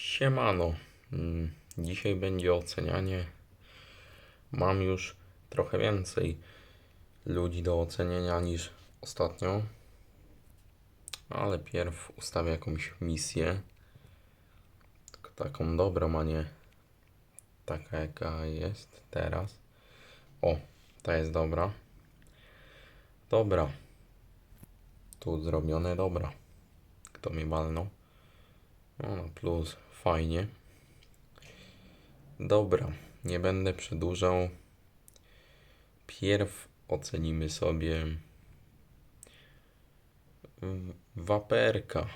Siemano. Mm, Dzisiaj będzie ocenianie. Mam już trochę więcej ludzi do oceniania niż ostatnio. Ale pierw ustawię jakąś misję. Taką dobrą, a nie taka jaka jest teraz. O, ta jest dobra. Dobra. Tu zrobione dobra. Kto mi walnął? No plus, fajnie. Dobra, nie będę przedłużał. Pierw ocenimy sobie waperka.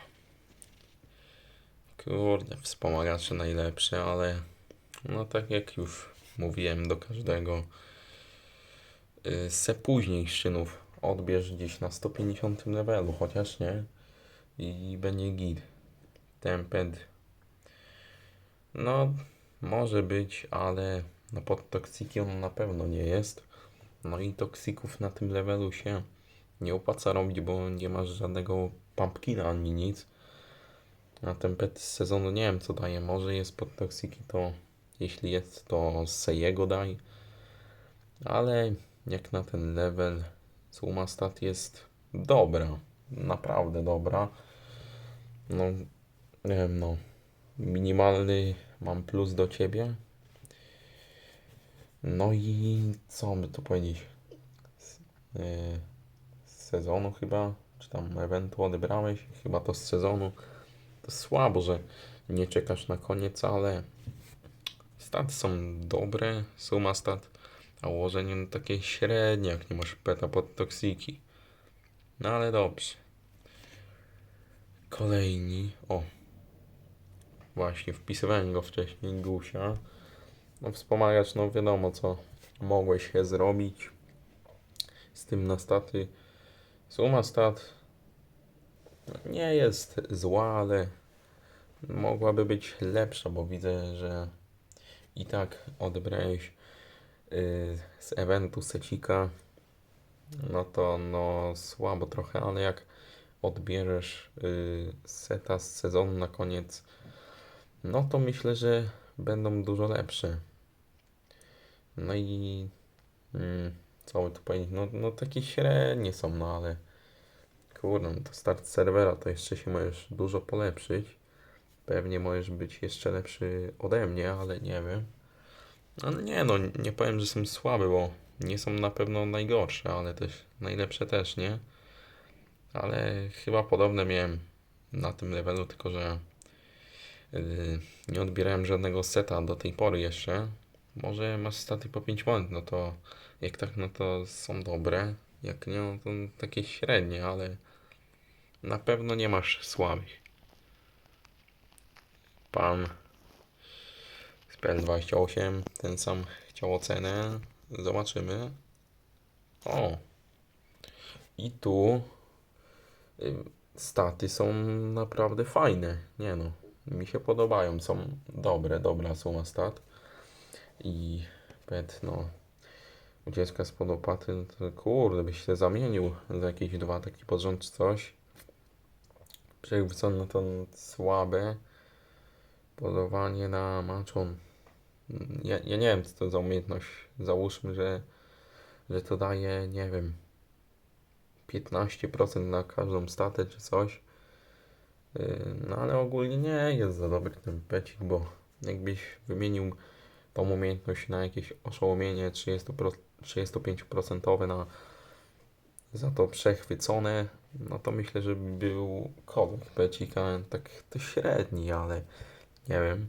Kurde, wspomagacze najlepsze, ale no tak jak już mówiłem do każdego, y, se później szynów odbierz gdzieś na 150 levelu, chociaż nie i będzie git. Temped. No, może być, ale no pod toksiki on na pewno nie jest. No i toksików na tym levelu się nie opłaca robić, bo nie masz żadnego pumpkina ani nic. A ten z sezonu nie wiem co daje. Może jest pod toksiki, to jeśli jest, to Sejego daj. Ale jak na ten level Sumastat jest dobra. Naprawdę dobra. No, nie wiem, no. Minimalny mam plus do ciebie. No i co by tu powiedzieć? Z, yy, z sezonu chyba, czy tam eventu odebrałeś? Chyba to z sezonu. To słabo, że nie czekasz na koniec, ale staty są dobre, suma stat, a ułożenie no takie średnie, jak nie masz peta pod toksiki. No ale dobrze. Kolejni. O. Właśnie, wpisywałem go wcześniej, Gusia. No wspomagać, no wiadomo co mogłeś się zrobić z tym na staty. Suma stat nie jest zła, ale mogłaby być lepsza, bo widzę, że i tak odebrałeś yy, z eventu secika. No to no słabo trochę, ale jak odbierzesz yy, seta z sezonu na koniec, no to myślę, że będą dużo lepsze. No i mm, co by tu powiedzieć, no, no takie średnie są, no ale kurde, no to start serwera to jeszcze się możesz dużo polepszyć. Pewnie możesz być jeszcze lepszy ode mnie, ale nie wiem. Ale nie no, nie powiem, że są słabe, bo nie są na pewno najgorsze, ale też najlepsze też, nie? Ale chyba podobne miałem na tym levelu, tylko że nie odbierałem żadnego seta do tej pory jeszcze. Może masz staty po 5 monet, no to jak tak, no to są dobre. Jak nie, no to takie średnie, ale na pewno nie masz słabych. Pan Spell 28, ten sam chciał ocenę. Zobaczymy. O! I tu y, staty są naprawdę fajne. Nie no, mi się podobają, są dobre, dobra suma stat. I pet, no, ucieczka spod opaty, no to kurde, byś się zamienił za jakieś dwa taki pod rząd czy coś. Przechwycony no to słabe. Polowanie na maczon. Ja, ja nie wiem, co to za umiejętność. Załóżmy, że, że to daje, nie wiem, 15% na każdą statę czy coś. Yy, No ale ogólnie nie jest za dobry ten pecik, bo jakbyś wymienił tą umiejętność na jakieś oszołomienie 30%, 35% na za to przechwycone, no to myślę, że by był kolor pecika, tak to średni, ale nie wiem.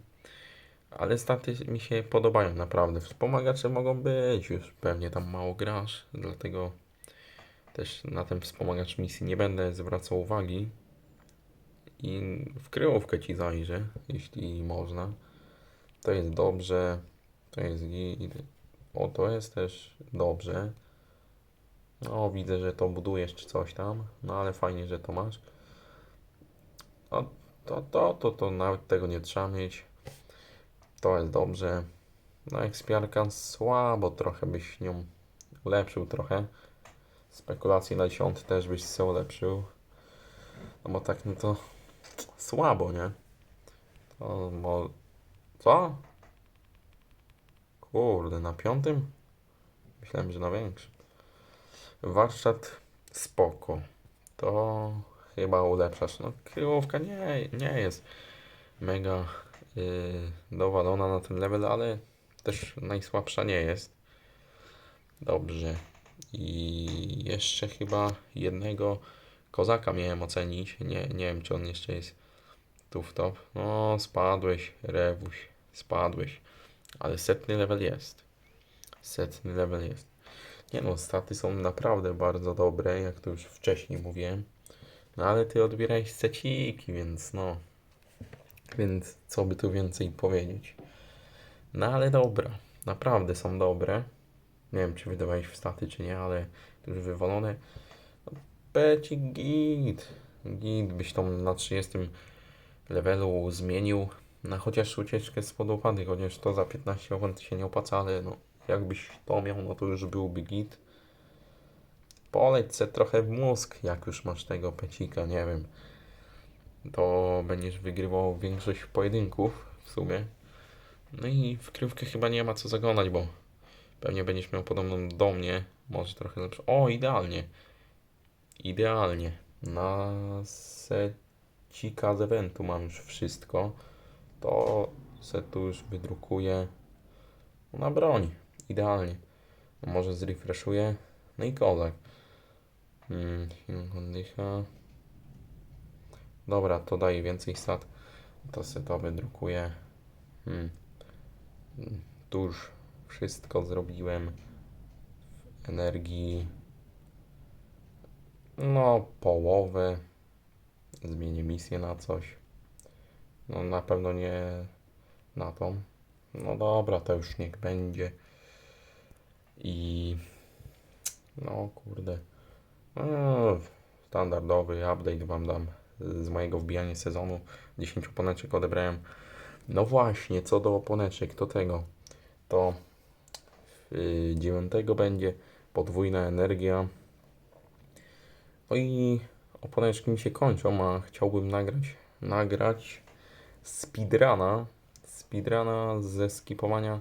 Ale staty mi się podobają naprawdę. Wspomagacze mogą być, już pewnie tam mało grasz, dlatego też na ten wspomagacz misji nie będę zwracał uwagi. I w kryjówkę ci zajrzę, jeśli można. To jest dobrze, to jest. O, to jest też dobrze. O, widzę, że to budujesz czy coś tam, no ale fajnie, że to masz. O, to, to, to, to nawet tego nie trzeba mieć. To jest dobrze. No, ekspiarka słabo, trochę byś nią ulepszył trochę. Spekulacje na 10 też byś się ulepszył. No bo tak, no to słabo, nie? To mo... Co? Kurde, na piątym? Myślałem, że na większym. Warsztat spoko. To chyba ulepszasz. No kryjówka nie, nie jest mega yy, dowalona na tym level, ale też najsłabsza nie jest. Dobrze. I jeszcze chyba jednego kozaka miałem ocenić. Nie, nie wiem, czy on jeszcze jest tu top. No, spadłeś, Rewuś, spadłeś. Ale setny level jest. Setny level jest. Nie no, staty są naprawdę bardzo dobre, jak to już wcześniej mówiłem. No ale ty odbierałeś seciki, więc no. Więc co by tu więcej powiedzieć. No ale dobra, naprawdę są dobre. Nie wiem, czy wydawałeś w staty, czy nie, ale już wywalone. Peci git. Git byś tam na 30 levelu zmienił. Na chociaż ucieczkę z podopady, chociaż to za 15 okon się nie opłaca, ale no jakbyś to miał, no to już byłby git. Poleć se trochę w mózg, jak już masz tego pecika, nie wiem. To będziesz wygrywał większość pojedynków w sumie. No i w kryjówkę chyba nie ma co zaglądać, bo pewnie będziesz miał podobną do mnie. Może trochę lepszą. O, idealnie. Idealnie. Na secika z eventu mam już wszystko. To se tu już wydrukuję na broń. Idealnie. Może zrefreshuję. No i kozak. Hmm, Hingondycha. Dobra, to daje więcej stat. To se to wydrukuję. Hmm, Tu już wszystko zrobiłem. W energii. No, połowę. Zmienię misję na coś. No, na pewno nie na tą. No dobra, to już niech będzie. I. No kurde. No, standardowy update wam dam z mojego wbijania sezonu. 10 oponeczek odebrałem. No właśnie, co do oponeczek, to tego. To yy, 9 będzie podwójna energia. No i oponeczki mi się kończą, a chciałbym nagrać, nagrać speedruna. Speedruna ze skipowania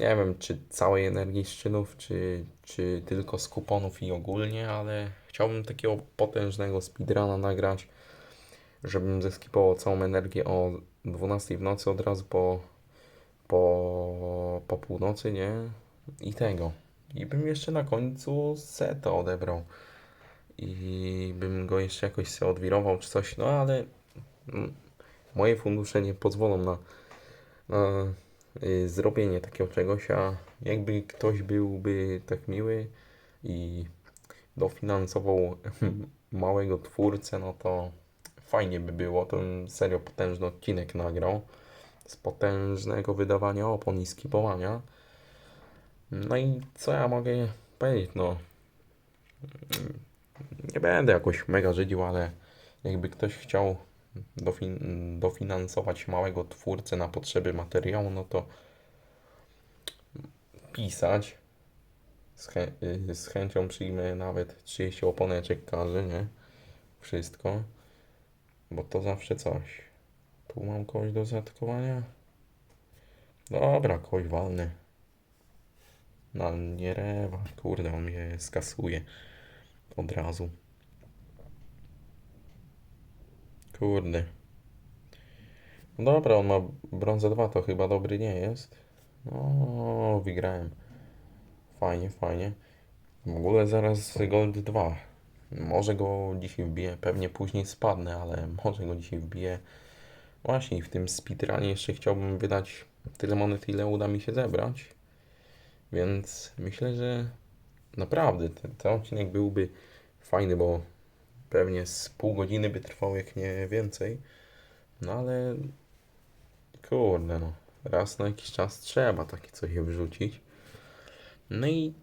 nie wiem, czy całej energii z czynów, czy, czy tylko z kuponów i ogólnie, ale chciałbym takiego potężnego speedruna nagrać, żebym zeskipował całą energię o 12 w nocy od razu po, po, po północy, nie? I tego. I bym jeszcze na końcu seta odebrał. I bym go jeszcze jakoś sobie odwirował czy coś, no ale mm, moje fundusze nie pozwolą na, na y, zrobienie takiego czegoś, a jakby ktoś byłby tak miły i dofinansował małego twórcę, no to fajnie by było, to serio potężny odcinek nagrał z potężnego wydawania opon i skipowania. No i co ja mogę powiedzieć, no nie będę jakoś mega żydził, ale jakby ktoś chciał dofin- dofinansować małego twórcę na potrzeby materiału, no to pisać. Z, chę- y, z chęcią przyjmę nawet 30 oponeczek każdy, nie? Wszystko. Bo to zawsze coś. Tu mam kogoś do zaatakowania. Dobra, kogoś walny. No nie rewa. Kurde, on mnie skasuje. Od razu. Kurde. No dobra, on ma brązę 2, to chyba dobry nie jest. No, wygrałem. Fajnie, fajnie. W ogóle zaraz Gold 2. Może go dzisiaj wbiję, pewnie później spadnę, ale może go dzisiaj wbiję. Właśnie, w tym speedrunie jeszcze chciałbym wydać tyle monet, ile uda mi się zebrać. Więc myślę, że naprawdę ten, ten odcinek byłby fajny, bo pewnie z pół godziny by trwał, jak nie więcej. No ale kurde, no. Raz na jakiś czas trzeba takie coś wrzucić. No i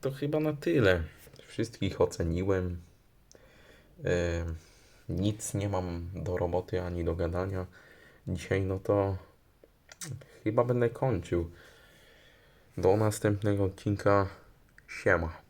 to chyba na tyle. Wszystkich oceniłem. Em, nic nie mam do roboty ani do gadania. Dzisiaj no to chyba będę kończył. Do następnego odcinka. Chama.